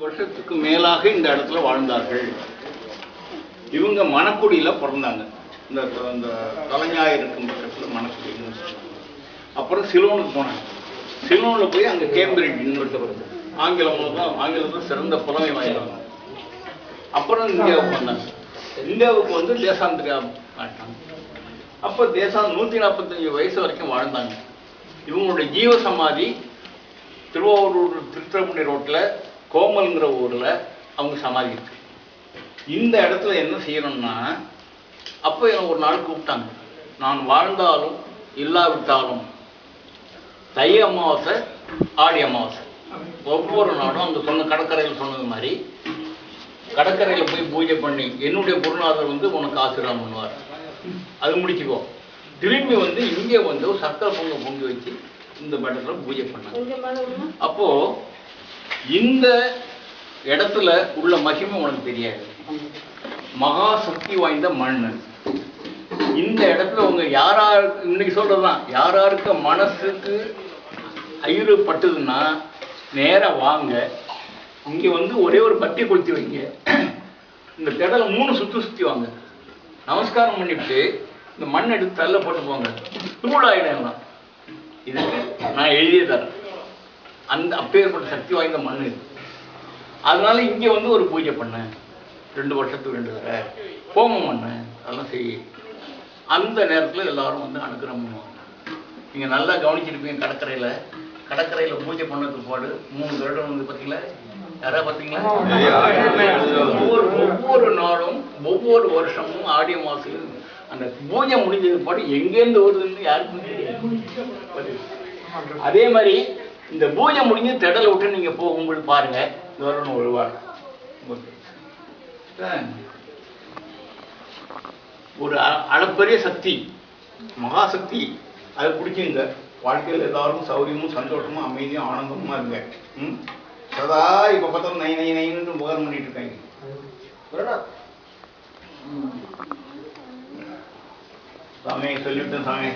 வருஷத்துக்கு மேலாக இந்த இடத்துல வாழ்ந்தார்கள். இவங்க மணக்குடியில பிறந்தாங்க. இந்த இந்த தலைஞாயிறு இருக்கும் பக்கத்தில் மணக்குடின்னு சொல்லுவாங்க. அப்புறம் சிலோனுக்கு போனாங்க. சிலோனில் போய் அங்கே கேம்பிரிட்ஜ் யூனிவர்சிட்டி வருது. ஆங்கிலம் தான் ஆங்கிலத்தில் சிறந்த புலமை வாய்ந்தவங்க. அப்புறம் இந்தியாவுக்கு வந்தாங்க. இந்தியாவுக்கு வந்து தேசாந்திரியா காட்டினாங்க அப்போ தேசாந்த் நூற்றி நாற்பத்தஞ்சு வயசு வரைக்கும் வாழ்ந்தாங்க. இவங்களுடைய ஜீவ சமாதி திருவாரூர் திருத்துறைப்பூண்டி ரோட்டில் கோமல்ங்கிற ஊரில் அவங்க சமாதி இருக்கு. இந்த இடத்துல என்ன செய்யணும்னா அப்போ என்னை ஒரு நாள் கூப்பிட்டாங்க. நான் வாழ்ந்தாலும் இல்லாவிட்டாலும் தை அமாவாசை ஆடி அமாவாசை. ஒவ்வொரு நாளும் அந்த சொன்ன கடற்கரையில் சொன்னது மாதிரி கடற்கரையில் போய் பூஜை பண்ணி என்னுடைய குருநாதர் வந்து உனக்கு ஆசீர்வாதம் பண்ணுவார். அது முடிச்சுக்கோ. திரும்பி வந்து இங்கே வந்து சக்கரை பொங்கல் பொங்கி வச்சு இந்த பட்டத்தில் பூஜை பண்ணாங்க. அப்போ இந்த இடத்துல உள்ள மகிமை உனக்கு தெரியாது. மகா சக்தி வாய்ந்த மண் இந்த இடத்துல உங்க யாரா இன்னைக்கு சொல்றதுதான் யாராருக்கு மனசுக்கு ஐயரு பட்டுதுன்னா நேரா வாங்க. இங்க வந்து ஒரே ஒரு பத்தி கொளுத்தி வைங்க. இந்த திடல மூணு சுத்து சுத்தி வாங்க. நமஸ்காரம் பண்ணிவிட்டு இந்த மண் எடுத்து தள்ள போட்டு போங்க. தூளாயிடும் எல்லாம். இதுக்கு நான் எழுதிய தரேன். அந்த அப்பேற்பட்ட சக்தி வாய்ந்த மண் இது. அதனால இங்க வந்து ஒரு பூஜை பண்ணேன் ரெண்டு வருஷத்துக்கு ரெண்டு தடவை. ஹோமம் பண்ணேன் அதெல்லாம் செய். அந்த நேரத்துல எல்லாரும் வந்து அனுகிரகம் பண்ணுவாங்க. நீங்க நல்லா கவனிச்சிருப்பீங்க கடற்கரையில. கடற்கரையில பூஜை பண்ணதுக்கு பாடு மூணு வருடம் வந்து பாத்தீங்களா? யாரா பாத்தீங்களா? ஒவ்வொரு ஒவ்வொரு நாளும் ஒவ்வொரு வருஷமும் ஆடி மாசம் அந்த பூஜை முடிஞ்சது பாடு எங்கேருந்து வருதுன்னு யாருக்கும் தெரியாது. அதே மாதிரி இந்த பூஜை முடிஞ்சு திடலை விட்டு நீங்க போகும்போது பாருங்க. இந்த வரணும் ஒரு அளப்பரிய சக்தி மகாசக்தி அதை பிடிச்சிங்க வாழ்க்கையில் எல்லாரும் சௌரியமும் சந்தோஷமும் அமைதியும் ஆனந்தமுமா இருங்க. ம்? சதா இப்ப பார்த்தாலும் நை நை நைன்னு உபகாரம் பண்ணிட்டு இருக்காங்க. சாமி சொல்லிவிட்டேன் சாமி.